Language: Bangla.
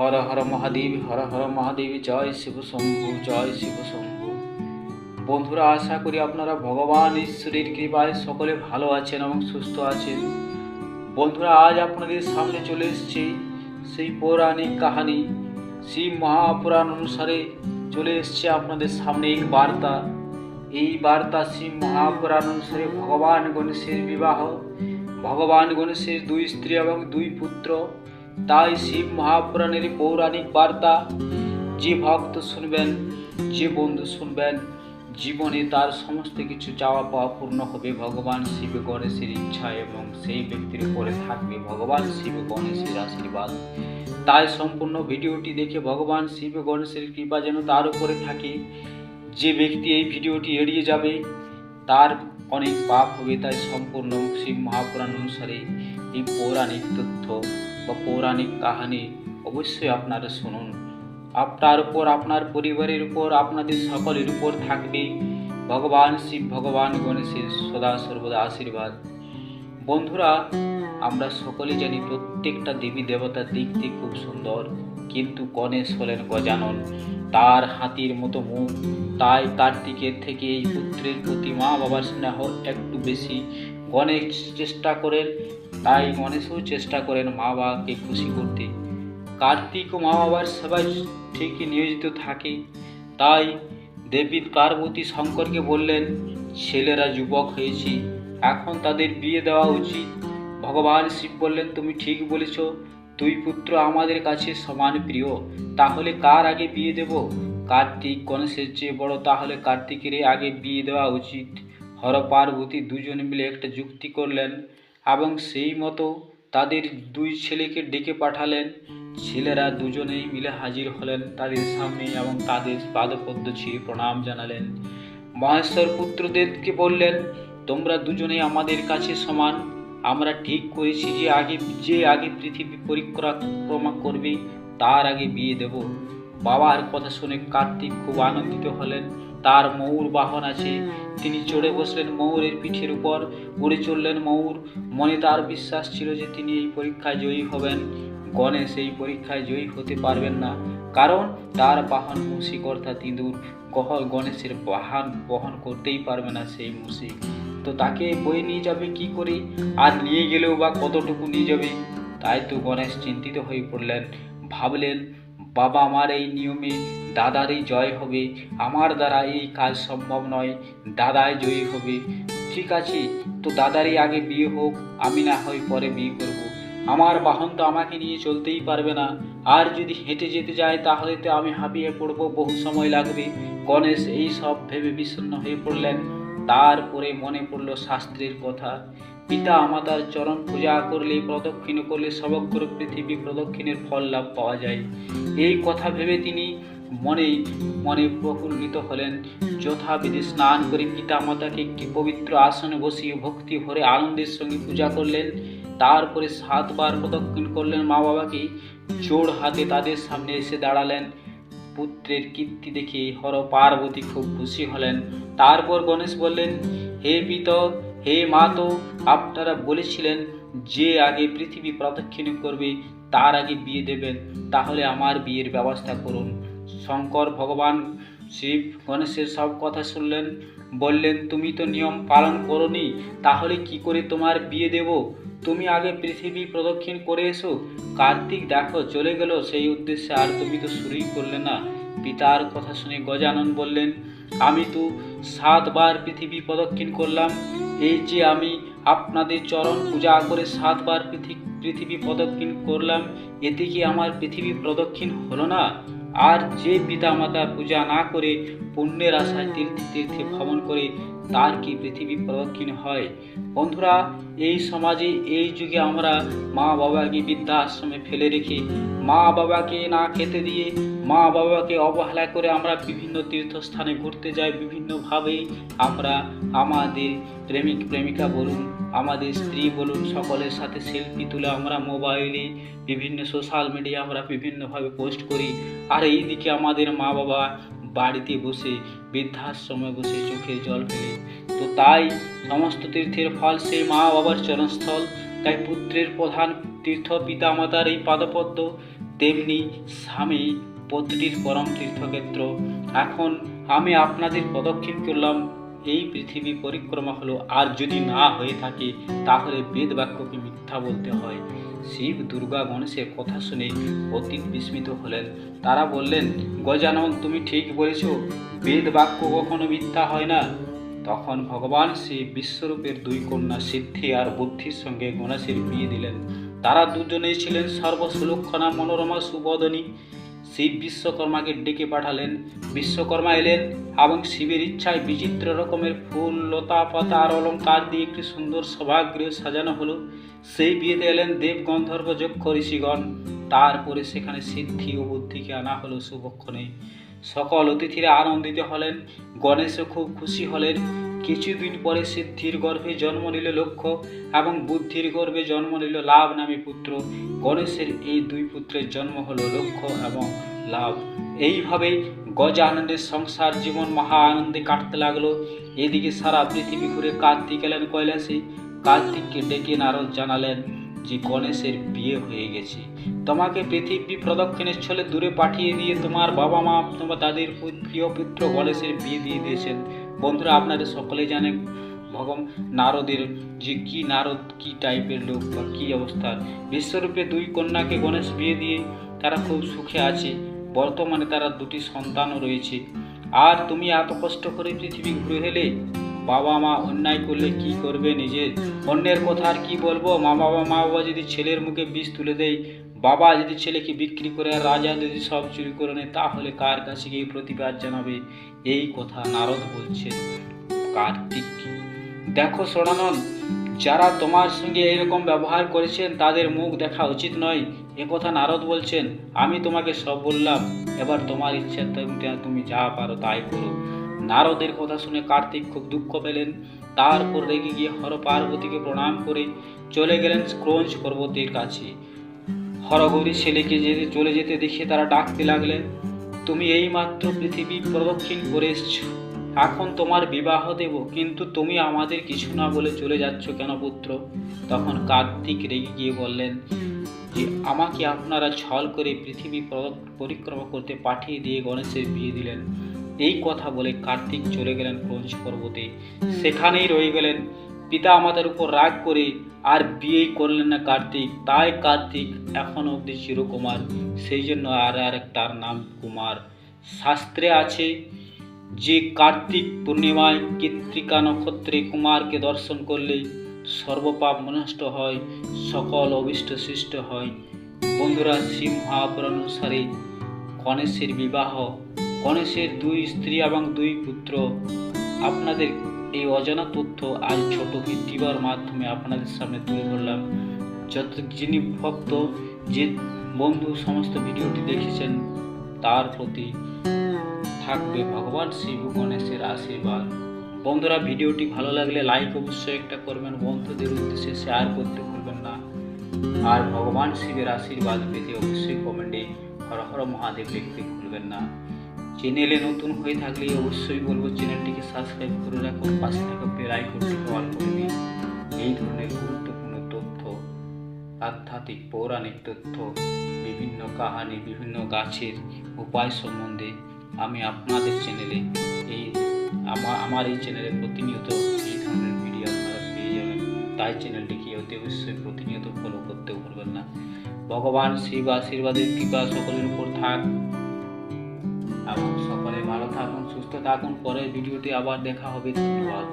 হর হর মহাদেব, হর হর মহাদেব, জয় শিব শম্ভু, জয় শিব শম্ভু। বন্ধুরা, আশা করি আপনারা ভগবান ঈশ্বরের কৃপায় সকলে ভালো আছেন এবং সুস্থ আছেন। বন্ধুরা, আজ আপনাদের সামনে চলে এসেছি সেই পৌরাণিক কাহিনী। সেই মহাপুরাণ অনুসারে চলে এসছে আপনাদের সামনে এই বার্তা। এই বার্তা শিব মহাপুরাণ অনুসারে ভগবান গণেশের বিবাহ, ভগবান গণেশের দুই স্ত্রী এবং দুই পুত্র। তাই শিব মহাপুরাণের পৌরাণিক বার্তা, যে ভক্ত শুনবেন, যে বন্ধু শুনবেন, জীবনে তার সমস্ত কিছু চাওয়া পাওয়া পূর্ণ হবে। ভগবান শিব গণেশের ইচ্ছা এবং সেই ব্যক্তির উপরে থাকবে ভগবান শিব গণেশের আশীর্বাদ। তাই সম্পূর্ণ ভিডিওটি দেখে ভগবান শিব গণেশের কৃপা যেন তার উপরে থাকে। যে ব্যক্তি এই ভিডিওটি এড়িয়ে যাবে, তার অনেক পাপ হবে। তাই সম্পূর্ণ শিব মহাপুরাণ অনুসারে এই পৌরাণিক তথ্য বা পৌরাণিক কাহিনী অবশ্যই আপনারা শুনুন। আপনার উপর, আপনার পরিবারের উপর, আপনাদের সকলের উপর থাকবে ভগবান, শিব ভগবান, গণেশের সদা সর্বদা আশীর্বাদ। বন্ধুরা, আমরা সকলে জানি প্রত্যেকটা দেবী দেবতার দেখতে খুব সুন্দর, কিন্তু গণেশ হলেন গজানন। তার হাতির মতো মুখ, তাই কার্তিকের থেকে এই পুত্রের প্রতি মা বাবার স্নেহ একটু বেশি। গণেশ চেষ্টা করেন তাই গণেশও চেষ্টা করেন মা বাবাকে খুশি করতে। কার্তিক ও মা বাবার সেবায় ঠিকই নিয়োজিত থাকে। তাই দেবী পার্বতী শঙ্করকে বললেন, ছেলেরা যুবক হয়েছে, এখন তাদের বিয়ে দেওয়া উচিত। ভগবান শিব বললেন, তুমি ঠিক বলেছ, দুই পুত্র আমাদের কাছে সমান প্রিয়, তাহলে কার আগে বিয়ে দেব? কার্তিক গণেশের চেয়ে বড়, তাহলে কার্তিকের আগে বিয়ে দেওয়া উচিত। হর পার্বতী দুজন মিলে একটা যুক্তি করলেন এবং সেই মতো তাদের দুই ছেলেকে ডেকে পাঠালেন। ছেলেরা দুজনেই মিলে হাজির হলেন তাদের সামনে এবং তাদের পাদপদ্ম ছিঁড়ে প্রণাম জানালেন। মহেশ্বর পুত্রদেরকে বললেন, তোমরা দুজনেই আমাদের কাছে সমান। আমরা ঠিক করেছি যে আগে যে আগে পৃথিবী পরিক্রমা করবে, তার আগে বিয়ে দেব। বাবার কথা শুনে কার্তিক খুব আনন্দিত হলেন। তার ময়ূর বাহন আছে। তিনি চড়ে বসলেন ময়ূরের পিঠের উপর। উড়ে চললেন ময়ূর মনে তার বিশ্বাস ছিল যে তিনি এই পরীক্ষায় জয়ী হবেন। গণেশ এই পরীক্ষায় জয়ী হতে পারবেন না। কারণ তার বাহন মুশিক অর্থাৎ ইঁদুর। গণেশের বাহন বহন করতেই পারবে না সেই মুশিক তো তাকে বয়ে নিয়ে যাবে কি করে? আর নিয়ে গেলেও বা কতটুকু নিয়ে যাবে? তাই তো গণেশ চিন্তিত হয়ে পড়লেন। ভাবলেন, বাবা আমার এই নিয়মে দাদারই জয় হবে। আমার দ্বারা এই কাজ সম্ভব নয়। দাদাই জয়ী হবে। ঠিক আছে, তো দাদারই আগে বিয়ে হোক, আমি না হয় পরে বিয়ে করব। আমার বাহন তো আমাকে নিয়ে চলতেই পারবে না। আর যদি হেঁটে যেতে যায়, তাহলে তো আমি হাঁপিয়ে পড়ব, বহু সময় লাগবে। গণেশ এই সব ভেবে বিষণ্ণ হয়ে পড়লেন। তারপরে মনে পড়ল শাস্ত্রের কথা। পিতা মাতার চরণ পূজা করলে, প্রদক্ষিণ করলে সমগ্র পৃথিবী প্রদক্ষিণের ফল লাভ পাওয়া যায়। এই কথা ভেবে তিনি মনে মনে প্রফুল্লিত হলেন। যথাবিধি স্নান করে পিতা মাতাকে একটি পবিত্র আসনে বসিয়ে ভক্তি ভরে আনন্দের সঙ্গে পূজা করলেন। তারপরে সাতবার প্রদক্ষিণ করলেন মা বাবাকে। জোড় হাতে তাদের সামনে এসে দাঁড়ালেন। পুত্রের কীর্তি দেখে হর পার্বতী খুব খুশি হলেন। তারপর গণেশ বললেন, হে পিত, হে মা তো, আপনারা বলেছিলেন যে আগে পৃথিবী প্রদক্ষিণ করবে, তার আগে বিয়ে দেবেন। তাহলে আমার বিয়ের ব্যবস্থা করুন। শঙ্কর, ভগবান, শিব, গণেশের সব কথা শুনলেন, বললেন, তুমি তো নিয়ম পালন করনি, তাহলে কি করে তোমার বিয়ে দেব? তুমি আগে পৃথিবী প্রদক্ষিণ করে এসো। কার্তিক, দেখো, চলে গেল, সেই উদ্দেশ্যে আর তুমি তো শুরুই করলে না। পিতার কথা শুনে গজানন বললেন, আমি তো সাতবার পৃথিবী প্রদক্ষিণ করলাম। এই যে আমি আপনাদের চরণ পূজা করে সাতবার পৃথিবী প্রদক্ষিণ করলাম, এতে কি আমার পৃথিবী প্রদক্ষিণ হলো না? আর যে পিতা মাতা পূজা না করে পুণ্যের আশায় তীর্থে তীর্থে ভ্রমণ করে তার কি পৃথিবী প্রদক্ষিণ হয়? বন্ধুরা, এই সমাজে, এই যুগে আমরা মা বাবাকে বৃদ্ধা আশ্রমে ফেলে রেখে মা বাবাকে না খেতে দিয়ে মা বাবাকে অবহেলা করে আমরা বিভিন্ন তীর্থস্থানে ঘুরতে যাই। বিভিন্নভাবে আমরা আমাদের প্রেমিক, প্রেমিকা বলুন, আমাদের স্ত্রী বলুন, সকলের সাথে সেলফি তুলে আমরা মোবাইলে বিভিন্ন সোশ্যাল মিডিয়া আমরা বিভিন্নভাবে পোস্ট করি। আর এইদিকে আমাদের মা বাবা বাড়িতে বসে, বৃদ্ধাশ্রমে বসে চোখে জল ফেলে। তো তাই সমস্ত তীর্থের ফল সেই মা বাবার চরণস্থল। তাই পুত্রের প্রধান তীর্থ পিতা মাতার এই পাদপদ্ম। তেমনি স্বামী পত্নীর পরম তীর্থক্ষেত্র। এখন আমি আপনাদের পদক্ষেপ করলাম, এই পৃথিবী পরিক্রমা হলো। আর যদি না হয়ে থাকে, তাহলে বেদ বাক্যকে মিথ্যা বলতে হয়। শিব দুর্গা গণেশের কথা শুনে অতি বিস্মিত হলেন। তারা বললেন, গজানন, তুমি ঠিক বলেছ, বেদ বাক্য কখনো মিথ্যা হয় না। তখন ভগবান শ্রী বিশ্বরূপের দুই কন্যা সিদ্ধি আর বুদ্ধির সঙ্গে গণেশের বিয়ে দিলেন। তারা দুজনেই ছিলেন সর্বসুলক্ষণা মনোরমা সুবদনী শিব বিশ্বকর্মাকে ডেকে পাঠালেন। বিশ্বকর্মা এলেন এবং শিবের ইচ্ছায় বিচিত্র রকমের ফুল, লতা পাতা আর অলঙ্কার দিয়ে একটি সুন্দর সভাগৃহ সাজানো হলো। সেই বিয়েতে এলেন দেব গন্ধর্ব যক্ষ ঋষিগণ। তারপরে সেখানে সিদ্ধি ও বুদ্ধিকে আনা হলো শুভক্ষণে। সকল অতিথিরা আনন্দিত হলেন, গণেশও খুব খুশি হলেন। কিছুদিন পরে সিদ্ধির গর্ভে জন্ম নিল লক্ষ্য এবং বুদ্ধির গর্ভে জন্ম নিল লাভ নামে পুত্র। গণেশের এই দুই পুত্রের জন্ম হলো লক্ষ্য এবং লাভ। এইভাবেই গজানন্দের সংসার জীবন মহা আনন্দে কাটতে লাগল। এদিকে সারা পৃথিবী ঘুরে কার্তিক এলেন কৈলাসে। কার্তিককে ডেকে নারদ জানালেন যে গণেশের বিয়ে হয়ে গেছে। তোমাকে পৃথিবী প্রদক্ষিণের ছলে দূরে পাঠিয়ে দিয়ে তোমার বাবা মা তোমার দাদির প্রিয় পুত্র গণেশের বিয়ে দিয়ে দিয়েছেন। বন্ধুরা, আপনারা সকলেই জানেন ভগবান নারদের যে কি নারদ, কি টাইপের লোক বা কি অবস্থা। বিশ্বরূপে দুই কন্যাকে গণেশ বিয়ে দিয়ে তারা খুব সুখে আছে। বর্তমানে তারা দুটি সন্তানও রয়েছে। আর তুমি এত কষ্ট করে পৃথিবী ঘুরে এলে? বাবা মা অন্যায় করলে কি করবে নিজে অন্যের কথা আর কি বলব? মা বাবা মা বাবা যদি ছেলের মুখে বিষ তুলে দেয়, বাবা যদি ছেলেকে বিক্রি করে রাজা যদি সব চুরি করে নেয়, তাহলে কার কাছে গিয়ে প্রতিবাদ জানাবে? এই কথা নারদ বলছে। কার্তিক, দেখো সোনানন, যারা তোমার সঙ্গে এরকম ব্যবহার করেছেন, তাদের মুখ দেখা উচিত নয়। একথা নারদ বলছেন, আমি তোমাকে সব বললাম। এবার তোমার ইচ্ছা তুমি যা পারো তাই করো। নারদের কথা শুনে কার্তিক খুব দুঃখ পেলেন। তারপর রেগে গিয়ে হর পার্বতীকে প্রণাম করে চলে গেলেন ক্রোঞ্চ পর্বতের কাছে। হরগৌরী ছেলেকে যেতে চলে যেতে দেখে তারা ডাকতে লাগলেন, তুমি এইমাত্র পৃথিবী প্রদক্ষিণ করে এসছো। এখন তোমার বিবাহ দেব, কিন্তু তুমি আমাদের কিছু না বলে চলে যাচ্ছ কেন পুত্র? তখন কার্তিক রেগে গিয়ে বললেন, যে আমাকে আপনারা ছল করে পৃথিবী পরিক্রমা করতে পাঠিয়ে দিয়ে গণেশের বিয়ে দিলেন। এই কথা বলে কার্তিক চলে গেলেন ক্রঞ্চ পর্বতে। সেখানেই রয়ে গেলেন। পিতা আমাদের উপর রাগ করে আর বিয়েই করলেন না কার্তিক। তাই কার্তিক এখন অবধি চিরকুমার সেই জন্য আর আর একটার নাম কুমার। শাস্ত্রে আছে যে কার্তিক পূর্ণিমায় কৃত্রিকা নক্ষত্রে কুমারকে দর্শন করলে সর্বপাপ নষ্ট হয় সকল অভিষ্ট সৃষ্ট হয়। বন্ধুরা শিব মহাপুরাণ অনুসারে গণেশের বিবাহ গণেশের দুই স্ত্রী এবং দুই পুত্র। আপনাদের এই অজানা তথ্য আজ ছোট ভিডিওর মাধ্যমে আপনাদের সামনে তুলে ধরলাম। যত যিনি ভক্ত, যে বন্ধু সমস্ত ভিডিওটি দেখেছেন, তার প্রতি থাকবে ভগবান শিব গণেশের আশীর্বাদ। বন্ধুরা, ভিডিওটি ভালো লাগলে লাইক অবশ্যই একটা করবেন। বন্ধুদের উদ্দেশ্যে শেয়ার করতে ভুলবেন না। আর ভগবান শিবের আশীর্বাদ পেতে অবশ্যই কমেন্টে হর হর মহাদেব লিখতে ভুলবেন না। চ্যানেলে নতুন হয়ে থাকলে অবশ্যই বলব চ্যানেলটিকে সাবস্ক্রাইব করে রাখুন পাশে থাকা বেল আইকনটিকে অন করে দিন এই ধরনের গুরুত্বপূর্ণ তথ্য, আধ্যাত্মিক, পৌরাণিক তথ্য, বিভিন্ন কাহানি, বিভিন্ন গাছের উপায় সম্বন্ধে আমি আপনাদের চ্যানেলে এই আমার আমার এই চ্যানেলে প্রতিনিয়ত এই ধরনের ভিডিও আপনারা পেয়ে যাবেন। তাই চ্যানেলটিকে অতি অবশ্যই প্রতিনিয়ত ফলো করতে ভুলবেন না। ভগবান শিব আশীর্বাদের কৃপা সকলের উপর থাক। এবং সকলে ভালো থাকুন সুস্থ থাকুন। পরের ভিডিওতে আবার দেখা হবে। ধন্যবাদ।